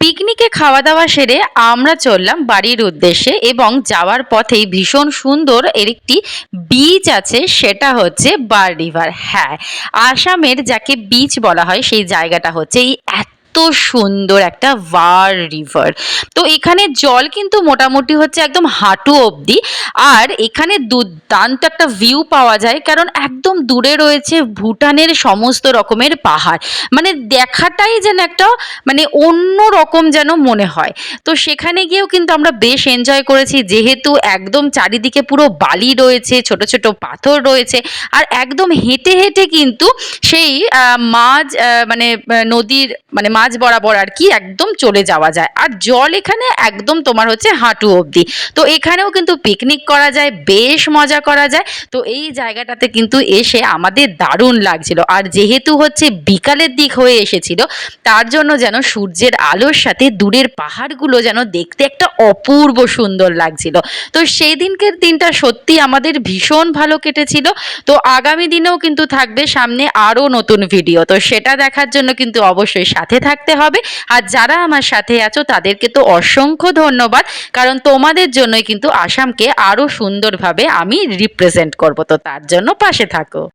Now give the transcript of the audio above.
পিকনিকে খাওয়া দাওয়া সেরে আমরা চললাম বাড়ির উদ্দেশ্যে এবং যাওয়ার পথেই ভীষণ সুন্দর এর একটি বিচ আছে, সেটা হচ্ছে বার রিভার। হ্যাঁ আসামের যাকে বিচ বলা হয়, সেই জায়গাটা হচ্ছে এই এত সুন্দর একটা ওয়ার রিভার। তো এখানে জল কিন্তু মোটামুটি হচ্ছে একদম হাঁটু অবধি। আর এখানে দুর্দান্ত একটা ভিউ পাওয়া যায়, কারণ একদম দূরে রয়েছে ভুটানের সমস্ত রকমের পাহাড়। মানে দেখাটাই যেন একটা মানে অন্য রকম যেন মনে হয়। তো সেখানে গিয়েও কিন্তু আমরা বেশ এনজয় করেছি, যেহেতু একদম চারিদিকে পুরো বালি রয়েছে, ছোট ছোট পাথর রয়েছে। আর একদম হেঁটে হেঁটে কিন্তু সেই মাঝ মানে নদীর মানে মাঝ বরাবর আর কি একদম চলে যাওয়া যায়। আর জল এখানে একদম তোমার হচ্ছে হাঁটু অবধি। তো এখানেও কিন্তু পিকনিক করা যায়, বেশ মজা করা যায়। তো এই জায়গাটাতে কিন্তু এসে আমাদের দারুণ লাগছিল। আর যেহেতু হচ্ছে বিকালের দিক হয়ে এসেছিল, তার জন্য যেন সূর্যের আলোর সাথে দূরের পাহাড়গুলো যেন দেখতে একটা অপূর্ব সুন্দর লাগছিল। তো সেই দিনকের দিনটা সত্যি আমাদের ভীষণ ভালো কেটেছিল। তো আগামী দিনেও কিন্তু থাকবে সামনে আরও নতুন ভিডিও তো সেটা দেখার জন্য কিন্তু অবশ্যই সাথে থাকতে হবে। আর যারা আমার সাথে আছো, তাদেরকে তো অসংখ্য ধন্যবাদ। কারণ তোমাদের জন্যই কিন্তু আসামকে আরও সুন্দরভাবে আমি রিপ্রেজেন্ট করব। তো তার জন্য পাশে থাকো।